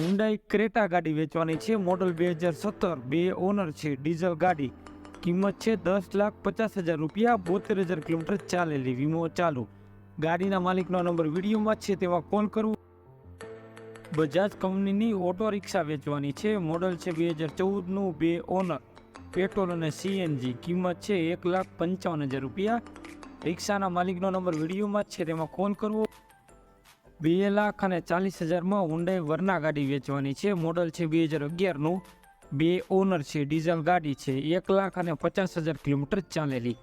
Hyundai Creta ગાડી વેચવાની છે. મોડલ બે હજાર સત્તર, બે ઓનર છે, ડીઝલ ગાડી. કિંમત છે દસ લાખ પચાસ હજાર રૂપિયા, બોતેર હજાર કિલોમીટર ચાલેલી વીમો ચાલુ. ગાડીના માલિકનો નંબર વિડીયોમાં છે, તેમાં કોલ કરવો. બજાજ કંપનીની ઓટો રિક્ષા વેચવાની છે. મોડલ છે બે હજાર ચૌદનું, બે ઓનર, પેટ્રોલ અને સીએનજી. કિંમત છે એક લાખ પંચાવન હજાર રૂપિયા. રિક્ષાના માલિકનો નંબર વિડીયોમાં જ છે, તેમાં કોલ કરવો. બે લાખ અને ચાલીસ હજારમાં હુન્ડાઈ વરના ગાડી વેચવાની છે. મોડલ છે બે હજાર અગિયારનું. બે ઓનર છે, ડીઝલ ગાડી છે. એક લાખ અને પચાસ હજાર કિલોમીટર ચાલેલી.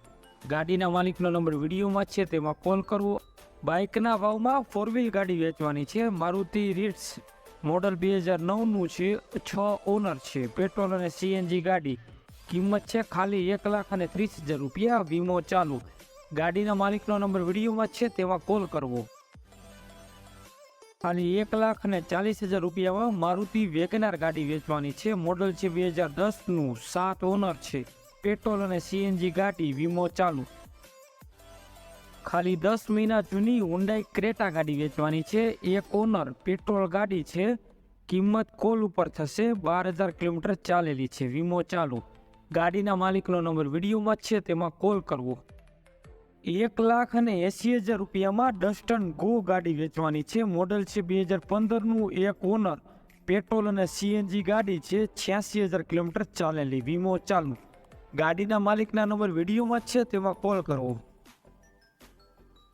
ગાડીના માલિકનો નંબર વિડીયોમાં છે, તેમાં કોલ કરવો. બાઇકના ભાવમાં ફોર વ્હીલ ગાડી વેચવાની છે. મારુતિ રીટ્સ મોડલ બે હજાર નવનું છે. છ ઓનર છે, પેટ્રોલ અને સીએનજી ગાડી. કિંમત છે ખાલી એક લાખ અને ત્રીસ હજાર રૂપિયા. વીમો ચાલુ. ગાડીના માલિકનો નંબર વિડીયોમાં છે, તેમાં કોલ કરવો. ખાલી એક લાખ અને ચાલીસ હજાર રૂપિયામાં મારુતિ વેગનાર ગાડી વેચવાની છે. મોડલ છે બે હજાર દસનું. સાત ઓનર છે. પેટ્રોલ અને સીએનજી ગાડી, વીમો ચાલુ. ખાલી દસ મહિના જૂની હુન્ડાઈ ક્રેટા ગાડી વેચવાની છે. એક ઓનર પેટ્રોલ ગાડી છે. કિંમત કોલ ઉપર થશે. બાર હજાર કિલોમીટર ચાલેલી છે. વીમો ચાલુ. ગાડીના માલિકનો નંબર વિડીયોમાં છે. તેમાં કોલ કરવો. એક લાખ અને એંસી હજાર રૂપિયામાં ડસ્ટન ગો ગાડી વેચવાની છે. મોડલ છે બે હજાર પંદરનું, એક ઓનર, પેટ્રોલ અને સીએનજી ગાડી છે, છ્યાસી હજાર કિલોમીટર ચાલેલી. વીમો ચાલુ. ગાડીના માલિકના નંબર વિડીયોમાં છે, તેમાં કોલ કરવો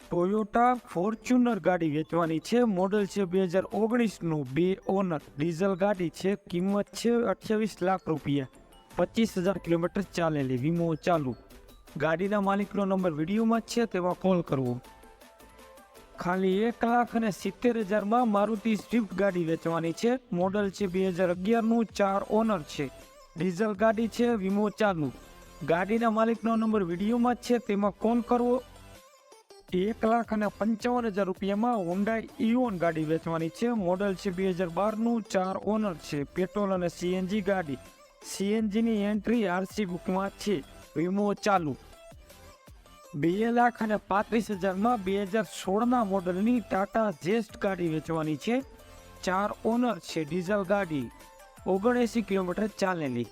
ટોયોટા ફોર્ચ્યુનર ગાડી વેચવાની છે. મોડલ છે બે હજાર ઓગણીસનું, બે ઓનર, ડીઝલ ગાડી છે. કિંમત છે અઠ્યાવીસ લાખ રૂપિયા. પચીસ હજાર કિલોમીટર ચાલેલી. વીમો ચાલુ. ગાડીના માલિકનો નંબર વિડીયોમાં છે, તેમાં કોલ કરવો. ખાલી એક લાખ અને સિત્તેર હજારમાં મારુતિ સ્વિફ્ટ ગાડી વેચવાની છે. મોડલ છે બે હજાર અગિયારનું, ચાર ઓનર છે. ડીઝલ ગાડી છે, વીમો ચાલુ. ગાડીના માલિકનો નંબર વિડીયોમાં છે, તેમાં કોલ કરવો. એક લાખ અને પંચાવન હજાર રૂપિયામાં હોન્ડાઈ ઇઓન ગાડી વેચવાની છે. મોડલ છે બે હજાર બારનું, ચાર ઓનર છે. પેટ્રોલ અને સીએનજી ગાડી. સીએનજીની એન્ટ્રી આરસી બુકમાં છે. વીમો ચાલુ. બે લાખ અને પાંત્રીસ હજારમાં બે હજાર સોળના મોડલની ટાટા જેસ્ટ ગાડી વેચવાની છે. ચાર ઓનર છે ડીઝલ ગાડી. ઓગણએંસી કિલોમીટર ચાલેલી.